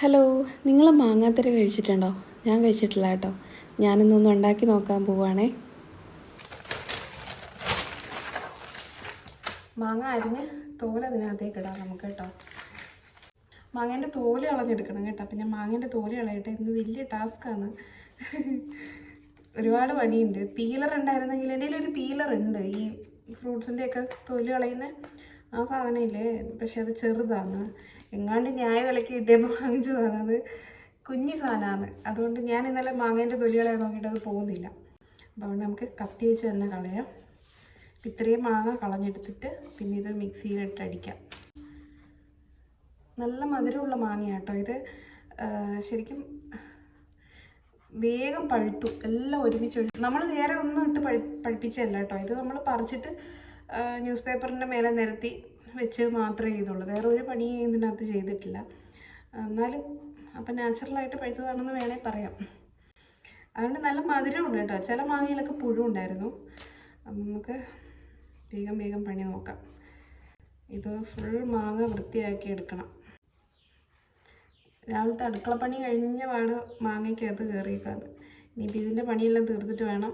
Hello നിങ്ങൾ മാങ്ങാത്തര കഴിച്ചിട്ടുണ്ടോ? ഞാൻ കഴിച്ചിട്ടില്ല കേട്ടോ. ഞാനിന്നൊന്ന് ഉണ്ടാക്കി നോക്കാൻ പോവാണേ. മാങ്ങ അരിഞ്ഞ് തോൽ അതിനകത്തേക്ക് ഇടാം നമുക്ക് കേട്ടോ. മാങ്ങേന്റെ തോൽ കളഞ്ഞെടുക്കണം കേട്ടോ. പിന്നെ മാങ്ങേന്റെ തോൽ കളയട്ടെ ഇന്ന് വലിയ ടാസ്ക്കാണ് ഒരുപാട് പണിയുണ്ട്. പീലർ ഉണ്ടായിരുന്നെങ്കിൽ എന്റെ ഒരു പീലർ ഉണ്ട്. ഈ ഫ്രൂട്ട്സിന്റെയൊക്കെ തോൽ കളയുന്ന ആ സാധനം ഇല്ലേ പക്ഷെ അത് ചെറുതാണ്. എങ്ങാണ്ട് ന്യായ വിലക്ക് കിട്ടിയപ്പോൾ വാങ്ങിച്ചതാണ്. അത് കുഞ്ഞു സാധനമാണ് അതുകൊണ്ട് ഞാൻ ഇന്നലെ മാങ്ങേന്റെ തൊലികളെ നോക്കിയിട്ട് അത് പോകുന്നില്ല. അപ്പോൾ അതുകൊണ്ട് നമുക്ക് കത്തി വെച്ച് തന്നെ കളയാം. ഇത്രയും മാങ്ങ കളഞ്ഞെടുത്തിട്ട് പിന്നെ ഇത് മിക്സിയിലിട്ട് അടിക്കാം. നല്ല മധുരമുള്ള മാങ്ങയാട്ടോ ഇത്. ശരിക്കും വേഗം പഴുത്തു. എല്ലാം ഒരുമിച്ച് നമ്മൾ വേറെ ഒന്നും ഇട്ട് പഴി പഴുപ്പിച്ചല്ല കേട്ടോ. ഇത് നമ്മൾ പറിച്ചിട്ട് ന്യൂസ് പേപ്പറിന്റെ മേലെ നിരത്തി വെച്ച് മാത്രമേ ചെയ്തുള്ളൂ. വേറെ ഒരു പണിയും ഇതിനകത്ത് ചെയ്തിട്ടില്ല. എന്നാലും അപ്പം നാച്ചുറലായിട്ട് പഴുത്തതാണെന്ന് വേണേൽ പറയാം. അതുകൊണ്ട് നല്ല മധുരമുണ്ട് കേട്ടോ. ചില മാങ്ങയിലൊക്കെ പുഴു ഉണ്ടായിരുന്നു. നമുക്ക് വേഗം വേഗം പണി നോക്കാം. ഇത് ഫുൾ മാങ്ങ വൃത്തിയാക്കി എടുക്കണം. രാവിലത്തെ അടുക്കള പണി കഴിഞ്ഞ പാട് മാങ്ങയ്ക്കകത്ത് കയറിയേക്കാണ്. ഇനിയിപ്പോൾ ഇതിന്റെ പണിയെല്ലാം തീർത്തിട്ട് വേണം.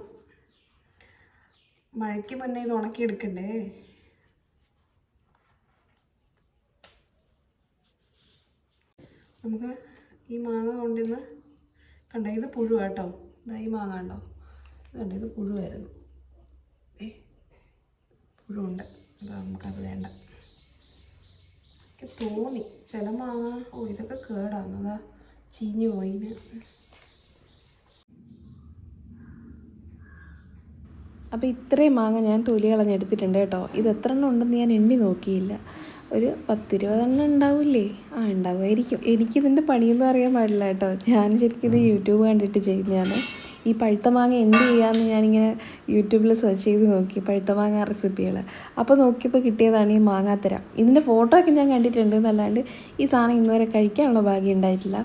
മഴയ്ക്ക് മുന്നേ ഇത് ഉണക്കിയെടുക്കണ്ടേ? നമുക്ക് ഈ മാങ്ങ കൊണ്ടിന്ന് കണ്ടോ ഇത് പുഴു കേട്ടോ ഇതാ ഈ മാങ്ങ ഉണ്ടോ കണ്ടോ ഇത് പുഴുവായിരുന്നു. ഏ പുഴുണ്ട് അപ്പോൾ നമുക്കത് വേണ്ട. എനിക്ക് തോന്നി. ചില മാങ്ങ ഓ ഇതൊക്കെ കേടാന്നതാ ചീഞ്ഞു പോയിന് അപ്പോൾ ഇത്രയും മാങ്ങ ഞാൻ തൊലി കളഞ്ഞെടുത്തിട്ടുണ്ട് കേട്ടോ. ഇത് എത്ര എണ്ണം ഉണ്ടെന്ന് ഞാൻ എണ്ണി നോക്കിയില്ല. ഒരു പത്തിരുപതെണ്ണം ഉണ്ടാവില്ലേ? ആ ഉണ്ടാവുമായിരിക്കും. എനിക്കിതിന്റെ പണിയൊന്നും അറിയാൻ പാടില്ല കേട്ടോ. ഞാൻ ശരിക്കും ഇത് യൂട്യൂബ് കണ്ടിട്ട് ചെയ്യുന്നതാണ്. ഈ പഴുത്ത മാങ്ങ എന്ത് ചെയ്യാമെന്ന് ഞാനിങ്ങനെ യൂട്യൂബിൽ സെർച്ച് ചെയ്ത് നോക്കി. പഴുത്ത മാങ്ങ റെസിപ്പികൾ അപ്പോൾ നോക്കിയപ്പോൾ കിട്ടിയതാണ് ഈ മാങ്ങാത്തര. ഇതിന്റെ ഫോട്ടോ ഒക്കെ ഞാൻ കണ്ടിട്ടുണ്ട് എന്നല്ലാണ്ട് ഈ സാധനം ഇന്നുവരെ കഴിക്കാനുള്ള ഭാഗ്യം ഉണ്ടായിട്ടില്ല.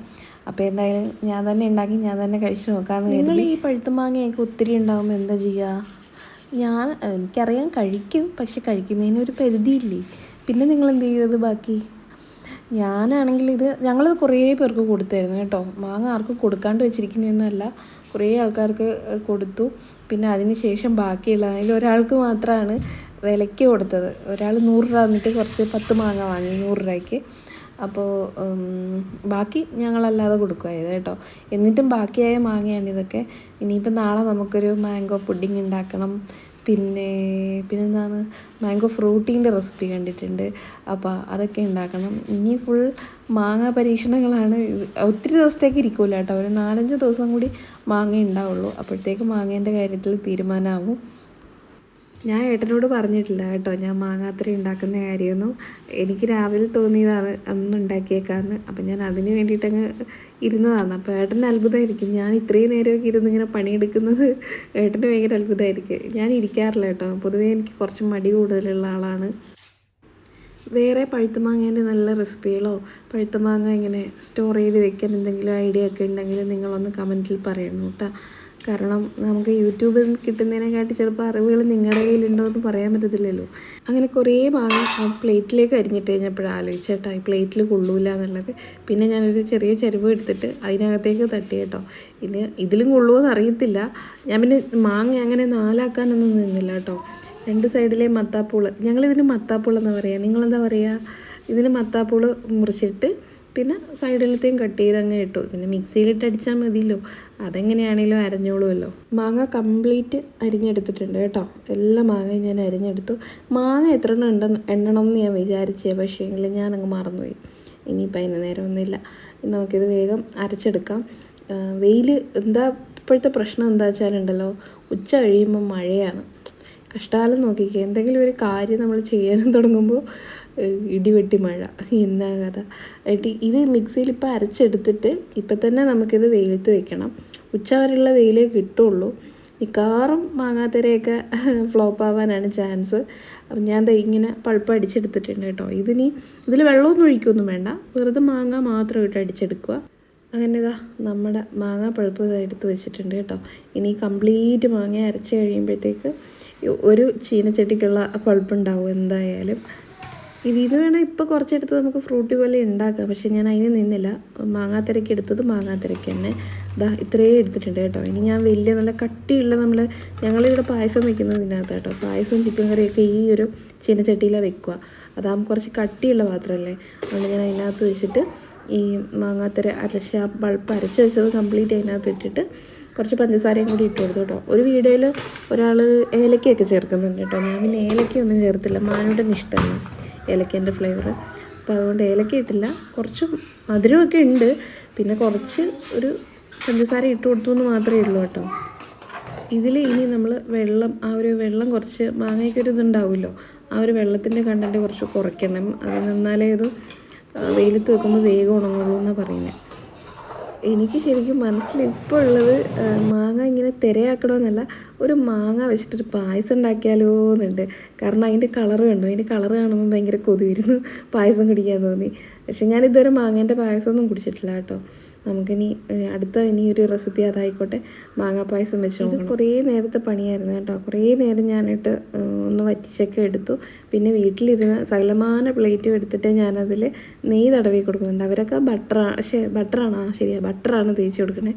അപ്പോൾ എന്തായാലും ഞാൻ തന്നെ ഉണ്ടാക്കി ഞാൻ തന്നെ കഴിച്ചു നോക്കാമെന്ന് നിങ്ങൾ ഈ പഴുത്ത മാങ്ങയൊക്കെ ഒത്തിരി ഉണ്ടാകുമ്പോൾ എന്താ ചെയ്യുക ഞാൻ എനിക്കറിയാം കഴിക്കും. പക്ഷെ കഴിക്കുന്നതിന് ഒരു പരിധിയില്ലേ? പിന്നെ നിങ്ങൾ എന്ത് ചെയ്തത് ബാക്കി? ഞാനാണെങ്കിൽ ഇത് ഞങ്ങളത് കുറേ പേർക്ക് കൊടുത്തായിരുന്നു കേട്ടോ. മാങ്ങ ആർക്കും കൊടുക്കാണ്ട് വെച്ചിരിക്കുന്നതെന്നല്ല. കുറേ ആൾക്കാർക്ക് കൊടുത്തു. പിന്നെ അതിന് ശേഷം ബാക്കിയുള്ള അതിൽ ഒരാൾക്ക് മാത്രമാണ് വിലയ്ക്ക് കൊടുത്തത്. ഒരാൾ നൂറ് രൂപ എന്നിട്ട് കുറച്ച് പത്ത് മാങ്ങ വാങ്ങി നൂറ് രൂപയ്ക്ക്. അപ്പോൾ ബാക്കി ഞങ്ങളല്ലാതെ കൊടുക്കുമായത് കേട്ടോ. എന്നിട്ടും ബാക്കിയായ മാങ്ങയാണ് ഇതൊക്കെ. ഇനിയിപ്പോൾ നാളെ നമുക്കൊരു മാംഗോ പുഡിങ് ഉണ്ടാക്കണം. പിന്നെ പിന്നെന്താണ്? മാംഗോ ഫ്രൂട്ടീന്റെ റെസിപ്പി കണ്ടിട്ടുണ്ട്. അപ്പോൾ അതൊക്കെ ഉണ്ടാക്കണം. ഇനി ഫുൾ മാങ്ങ പരീക്ഷണങ്ങളാണ്. ഒത്തിരി ദിവസത്തേക്ക് ഇരിക്കില്ല കേട്ടോ. ഒരു നാലഞ്ച് ദിവസം കൂടി മാങ്ങ ഉണ്ടാവുള്ളൂ. അപ്പോഴത്തേക്ക് മാങ്ങേന്റെ കാര്യത്തിൽ തീരുമാനമാവും. ഞാൻ ഏട്ടനോട് പറഞ്ഞിട്ടില്ല കേട്ടോ ഞാൻ മാങ്ങാത്ര ഉണ്ടാക്കുന്ന കാര്യമൊന്നും. എനിക്ക് രാവിലെ തോന്നിയതാണ് അന്ന് ഉണ്ടാക്കിയേക്കാന്ന്. അപ്പം ഞാൻ അതിന് വേണ്ടിയിട്ടങ്ങ് ഇരുന്നതാണ്. അപ്പോൾ ഏട്ടന് അത്ഭുതമായിരിക്കും. ഞാൻ ഇത്രയും നേരമൊക്കെ ഇരുന്ന് ഇങ്ങനെ പണിയെടുക്കുന്നത് ഏട്ടന് ഭയങ്കര അത്ഭുതമായിരിക്കും. ഞാൻ ഇരിക്കാറില്ല കേട്ടോ. പൊതുവേ എനിക്ക് കുറച്ച് മടി കൂടുതലുള്ള ആളാണ്. വേറെ പഴുത്ത മാങ്ങേന്റെ നല്ല റെസിപ്പികളോ പഴുത്ത മാങ്ങ ഇങ്ങനെ സ്റ്റോർ ചെയ്ത് വെക്കാൻ എന്തെങ്കിലും ഐഡിയ ഒക്കെ ഉണ്ടെങ്കിൽ നിങ്ങളൊന്ന് കമന്റിൽ പറയണം കേട്ടോ. കാരണം നമുക്ക് യൂട്യൂബിൽ കിട്ടുന്നതിനെക്കാട്ടി ചിലപ്പോൾ അറിവുകൾ നിങ്ങളുടെ കയ്യിലുണ്ടോ എന്ന് പറയാൻ പറ്റത്തില്ലല്ലോ. അങ്ങനെ കുറേ ഭാഗം ആ പ്ലേറ്റിലേക്ക് അരിഞ്ഞിട്ട് കഴിഞ്ഞപ്പോൾ ആലോചിച്ചേട്ടാ ഈ പ്ലേറ്റിൽ കൊള്ളൂല എന്നുള്ളത്. പിന്നെ ഞാനൊരു ചെറിയ ചെരുവ് എടുത്തിട്ട് അതിനകത്തേക്ക് തട്ടി കേട്ടോ. ഇത് ഇതിലും കൊള്ളുമോയെന്ന് അറിയത്തില്ല. ഞാൻ പിന്നെ മാങ്ങ അങ്ങനെ നാലാക്കാനൊന്നും നിന്നില്ല കേട്ടോ. രണ്ട് സൈഡിലെ മത്താപ്പൂൾ. ഞങ്ങളിതിന് മത്താപ്പൂൾ എന്നാ പറയുക നിങ്ങളെന്താ പറയുക ഇതിന് മത്താപ്പൂൾ മുറിച്ചിട്ട് പിന്നെ സൈഡിലത്തെയും കട്ട് ചെയ്ത് അങ്ങ് ഇട്ടു. പിന്നെ മിക്സിയിലിട്ട് അടിച്ചാൽ മതിയല്ലോ. അതെങ്ങനെയാണേലും അരഞ്ഞോളുമല്ലോ മാങ്ങ കംപ്ലീറ്റ് അരിഞ്ഞെടുത്തിട്ടുണ്ട് കേട്ടോ. എല്ലാ മാങ്ങയും ഞാൻ അരിഞ്ഞെടുത്തു. മാങ്ങ എത്ര എണ്ണം ഉണ്ടെന്ന് എണ്ണണം എന്ന് ഞാൻ വിചാരിച്ചേ പക്ഷേ എങ്കിൽ ഞാനങ്ങ് മറന്നുപോയി. ഇനിയിപ്പോൾ അതിന് നേരമൊന്നുമില്ല. നമുക്കിത് വേഗം അരച്ചെടുക്കാം. വെയിൽ എന്താ ഇപ്പോഴത്തെ പ്രശ്നം എന്താ വെച്ചാലുണ്ടല്ലോ ഉച്ച കഴിയുമ്പോൾ മഴയാണ്. കഷ്ടകാലം നോക്കിക്കുക എന്തെങ്കിലും ഒരു കാര്യം നമ്മൾ ചെയ്യാനും തുടങ്ങുമ്പോൾ ഇടിവെട്ടി മഴ എന്നാ കഥ. ആയിട്ട് ഇത് മിക്സിയിൽ ഇപ്പോൾ അരച്ചെടുത്തിട്ട് ഇപ്പം തന്നെ നമുക്കിത് വെയിലത്ത് വെക്കണം. ഉച്ച വരെയുള്ള വെയിലേ കിട്ടുള്ളൂ. മിക്കവാറും മാങ്ങാത്തരയൊക്കെ ഫ്ലോപ്പ് ആവാനാണ് ചാൻസ്. അപ്പം ഞാൻ ഇങ്ങനെ പൾപ്പ് അടിച്ചെടുത്തിട്ടുണ്ട് കേട്ടോ. ഇതിനി ഇതിൽ വെള്ളമൊന്നും ഒഴിക്കൊന്നും വേണ്ട. വെറുതെ മാങ്ങ മാത്രം ഇട്ട് അടിച്ചെടുക്കുക. അങ്ങനെ ഇതാ നമ്മുടെ മാങ്ങ പഴുപ്പ് എടുത്ത് വെച്ചിട്ടുണ്ട് കേട്ടോ. ഇനി കംപ്ലീറ്റ് മാങ്ങ അരച്ച് കഴിയുമ്പോഴത്തേക്ക് ഒരു ചീനച്ചട്ടിക്കുള്ള പൾപ്പ് ഉണ്ടാവും എന്തായാലും. ഇതിൽ നിന്ന് വേണേൽ ഇപ്പോൾ കുറച്ചെടുത്ത് നമുക്ക് ഫ്രൂട്ടി പോലെ ഉണ്ടാക്കാം. പക്ഷേ ഞാൻ അതിന് നിന്നില്ല. മാങ്ങാത്തിരക്ക് എടുത്തത് മാങ്ങാത്തിരക്ക് തന്നെ. ഇതാ ഇത്രയും എടുത്തിട്ടുണ്ട് കേട്ടോ. ഇനി ഞാൻ വലിയ നല്ല കട്ടിയുള്ള നമ്മൾ ഞങ്ങളിവിടെ പായസം വെക്കുന്നത് ഇതിനകത്ത് കേട്ടോ. പായസവും ചിക്കൻ കറിയൊക്കെ ഈ ഒരു ചീനച്ചട്ടിയിലാണ് വെക്കുക. അതാകുമ്പോൾ കുറച്ച് കട്ടിയുള്ള പാത്രമല്ലേ അതുകൊണ്ട് ഞാൻ അതിനകത്ത് വെച്ചിട്ട് ഈ മാങ്ങാത്തര അരച്ച ആ പൾപ്പ് അരച്ച് വെച്ചത് കംപ്ലീറ്റ് അതിനകത്ത് ഇട്ടിട്ട് കുറച്ച് പഞ്ചസാരയും കൂടി ഇട്ട് കൊടുത്തു കേട്ടോ. ഒരു വീഡിയോയിൽ ഒരാൾ ഏലക്കയൊക്കെ ചേർക്കുന്നുണ്ട് കേട്ടോ. ഞാൻ പിന്നെ ഏലക്കയൊന്നും ചേർത്തില്ല. മാനുടെ ഇഷ്ടമല്ല ഏലക്കേന്റെ ഫ്ലേവർ. അപ്പോൾ അതുകൊണ്ട് ഏലക്ക ഇട്ടില്ല. കുറച്ച് മധുരമൊക്കെ ഉണ്ട്. പിന്നെ കുറച്ച് ഒരു പഞ്ചസാര ഇട്ട് കൊടുത്തു എന്ന് മാത്രമേ ഉള്ളൂ കേട്ടോ. ഇതിൽ ഇനി നമ്മൾ വെള്ളം ആ ഒരു വെള്ളം കുറച്ച് മാങ്ങയ്ക്കൊരു ഇതുണ്ടാവുമല്ലോ. ആ ഒരു വെള്ളത്തിന്റെ കണ്ടന്റ് കുറച്ച് കുറയ്ക്കണം. അത് നിന്നാലേ ഇത് വെയിലത്ത് വെക്കുമ്പോൾ വേഗം ഉണങ്ങുള്ളൂ എന്നാണ് പറയുന്നത്. എനിക്ക് ശരിക്കും മനസ്സിൽ ഇപ്പോൾ ഉള്ളത് മാങ്ങ ഇങ്ങനെ തിരയാക്കണമെന്നല്ല ഒരു മാങ്ങ വെച്ചിട്ടൊരു പായസം ഉണ്ടാക്കിയാലോ എന്നുണ്ട് കാരണം അതിന്റെ കളർ കണ്ടു? അതിന്റെ കളർ കാണുമ്പോൾ ഭയങ്കര കൊതി വരുന്നു പായസം കുടിക്കാൻ തോന്നി. പക്ഷെ ഞാൻ ഇതുവരെ മാങ്ങേന്റെ പായസമൊന്നും കുടിച്ചിട്ടില്ല കേട്ടോ. നമുക്കിനി അടുത്ത ഇനി ഒരു റെസിപ്പി അതായിക്കോട്ടെ. മാങ്ങാ പായസം വെച്ച് ഇത് കുറേ നേരത്തെ പണിയായിരുന്നു കേട്ടോ. കുറേ നേരം ഞാനിട്ട് ഒന്ന് വറ്റിച്ചൊക്കെ എടുത്തു. പിന്നെ വീട്ടിലിരുന്ന് സകലമാന പ്ലേറ്റും എടുത്തിട്ട് ഞാനതിൽ നെയ് തടവി കൊടുക്കുന്നുണ്ട്. അവരൊക്കെ ബട്ടറാണ് പക്ഷേ ബട്ടറാണ് ആ ശരിയാണ് ബട്ടറാണ് തേച്ച് കൊടുക്കണേ.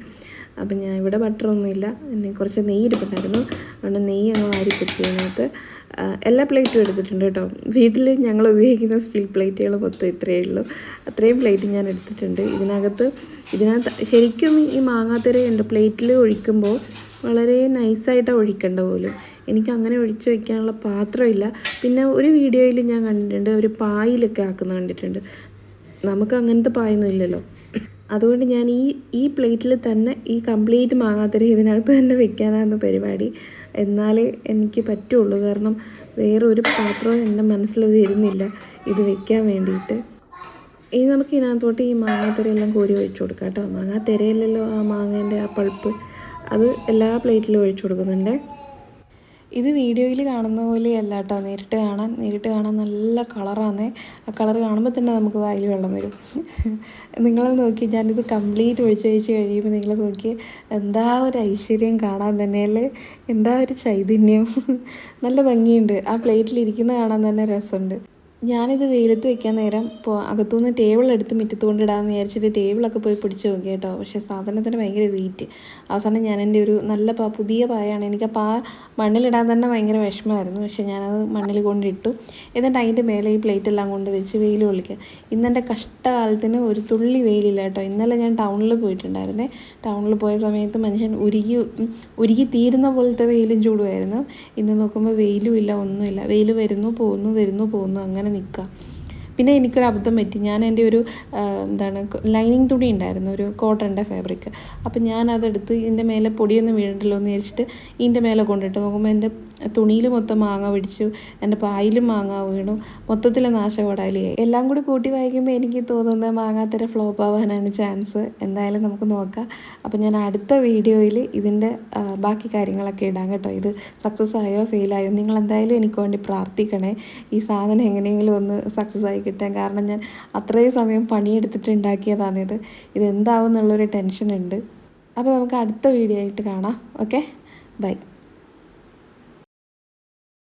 അപ്പം ഞാൻ ഇവിടെ ബട്ടറൊന്നുമില്ല പിന്നെ കുറച്ച് നെയ്യ് ഇരിപ്പുണ്ടായിരുന്നു. അതുകൊണ്ട് നെയ്യ് അങ്ങ് വാരി കുത്തിയതിനകത്ത് എല്ലാ പ്ലേറ്റും എടുത്തിട്ടുണ്ട് കേട്ടോ. വീട്ടിൽ ഞങ്ങൾ ഉപയോഗിക്കുന്ന സ്റ്റീൽ പ്ലേറ്റുകൾ മൊത്തം ഇത്രയേ ഉള്ളൂ. അത്രയും പ്ലേറ്റ് ഞാൻ എടുത്തിട്ടുണ്ട്. ഇതിനകത്ത് ഇതിനകത്ത് ശരിക്കും ഈ മാങ്ങാത്തര എന്റെ പ്ലേറ്റിൽ ഒഴിക്കുമ്പോൾ വളരെ നൈസായിട്ടാണ് ഒഴിക്കേണ്ട പോലും. എനിക്ക് അങ്ങനെ ഒഴിച്ചു വയ്ക്കാനുള്ള പാത്രമില്ല. പിന്നെ ഒരു വീഡിയോയിൽ ഞാൻ കണ്ടിട്ടുണ്ട്. ഒരു പായിലൊക്കെ ആക്കുന്ന കണ്ടിട്ടുണ്ട്. നമുക്ക് അങ്ങനത്തെ പായൊന്നും ഇല്ലല്ലോ. അതുകൊണ്ട് ഞാൻ ഈ ഈ പ്ലേറ്റിൽ തന്നെ ഈ കംപ്ലീറ്റ് മാങ്ങാത്തര ഇതിനകത്ത് തന്നെ വെക്കാനാണ് പരിപാടി. എന്നാലേ എനിക്ക് പറ്റുള്ളൂ. കാരണം വേറൊരു പാത്രവും എന്റെ മനസ്സിൽ വരുന്നില്ല ഇത് വെക്കാൻ വേണ്ടിയിട്ട്. ഇനി നമുക്ക് ഇതിനകത്തോട്ട് ഈ മാങ്ങാത്തിര എല്ലാം കോരി ഒഴിച്ചു കൊടുക്കാം കേട്ടോ. മാങ്ങാത്തിരയല്ലല്ലോ ആ മാങ്ങേന്റെ ആ പൾപ്പ്. അത് എല്ലാ പ്ലേറ്റിലും ഒഴിച്ചു കൊടുക്കുന്നുണ്ട്. ഇത് വീഡിയോയിൽ കാണുന്ന പോലെയല്ല കേട്ടോ. നേരിട്ട് കാണാൻ നേരിട്ട് കാണാൻ നല്ല കളറാണ് ആ കളർ കാണുമ്പോൾ തന്നെ നമുക്ക് വായിൽ വെള്ളം വരും. നിങ്ങൾ നോക്കി ഞാനിത് കംപ്ലീറ്റ് ഒഴിച്ച് ഒഴിച്ച് കഴിയുമ്പോൾ നിങ്ങൾ നോക്കി എന്താ ഒരു ഐശ്വര്യം കാണാൻ തന്നെയല്ലേ എന്താ ഒരു ചൈതന്യം. നല്ല ഭംഗിയുണ്ട്. ആ പ്ലേറ്റിലിരിക്കുന്ന കാണാൻ തന്നെ രസമുണ്ട്. ഞാനിത് വെയിലത്ത് വെക്കാൻ നേരം ഇപ്പോൾ അകത്തുനിന്ന് ടേബിൾ എടുത്ത് മുറ്റത്ത് കൊണ്ടിടാമെന്ന് വിചാരിച്ചിട്ട് ടേബിളൊക്കെ പോയി പിടിച്ച് നോക്കി കേട്ടോ. പക്ഷേ സാധനത്തിന് ഭയങ്കര വെയിറ്റ് അവസാനം ഞാൻ എന്റെ ഒരു നല്ല പാ പുതിയ പായാണ്. എനിക്ക് ആ പാ മണ്ണിലിടാൻ തന്നെ ഭയങ്കര വിഷമമായിരുന്നു. പക്ഷേ ഞാനത് മണ്ണിൽ കൊണ്ടിട്ടു. എന്നിട്ട് അതിന്റെ മേലെ ഈ പ്ലേറ്റ് എല്ലാം കൊണ്ട് വെച്ച് വെയിൽ കൊള്ളിക്കുക. ഇന്നെന്റെ കഷ്ടകാലത്തിന് ഒരു തുള്ളി വെയിലില്ല കേട്ടോ. ഇന്നലെ ഞാൻ ടൗണിൽ പോയിട്ടുണ്ടായിരുന്നേ. ടൗണിൽ പോയ സമയത്ത് മനുഷ്യൻ ഉരുകി ഉരുകി തീരുന്ന പോലത്തെ വെയിലും ചൂടുമായിരുന്നു. ഇന്ന് നോക്കുമ്പോൾ വെയിലും ഇല്ല ഒന്നുമില്ല. വെയിൽ വരുന്നു പോകുന്നു വരുന്നു പോകുന്നു. അങ്ങനെ 那个 പിന്നെ എനിക്കൊരു അബദ്ധം പറ്റി. ഞാൻ എന്റെ ഒരു എന്താണ് ലൈനിങ് തുണി ഉണ്ടായിരുന്നു ഒരു കോട്ടന്റെ ഫാബ്രിക്. അപ്പം ഞാൻ അതെടുത്ത് ഇതിന്റെ മേലെ പൊടിയൊന്നും വീഴണ്ടല്ലോ എന്ന് വിചാരിച്ചിട്ട് ഇതിന്റെ മേലെ കൊണ്ടിട്ട് നോക്കുമ്പോൾ എന്റെ തുണിയിൽ മൊത്തം മാങ്ങ പിടിച്ചു എന്റെ പായിലും മാങ്ങ വീണു മൊത്തത്തിൽ നാശകോടാലിയായി എല്ലാം കൂടി കൂട്ടി വായിക്കുമ്പോൾ എനിക്ക് തോന്നുന്നത് മാങ്ങാത്തര ഫ്ലോപ്പ് ആവാനാണ് ചാൻസ് എന്തായാലും നമുക്ക് നോക്കാം. അപ്പം ഞാൻ അടുത്ത വീഡിയോയിൽ ഇതിന്റെ ബാക്കി കാര്യങ്ങളൊക്കെ ഇടാം കേട്ടോ. ഇത് സക്സസ് ആയോ ഫെയിലായോ നിങ്ങൾ എന്തായാലും എനിക്ക് വേണ്ടി പ്രാർത്ഥിക്കണേ. ഈ സാധനം എങ്ങനെയെങ്കിലും ഒന്ന് സക്സസ് ആയി കിട്ടാൻ കാരണം ഞാൻ അത്രയും സമയം പണിയെടുത്തിട്ട് ഉണ്ടാക്കിയതാണിത് ഇത്. എന്താവും എന്നുള്ളൊരു ടെൻഷൻ ഉണ്ട് അപ്പോൾ നമുക്ക് അടുത്ത വീഡിയോ ആയിട്ട് കാണാം. ഓക്കെ? ബൈ.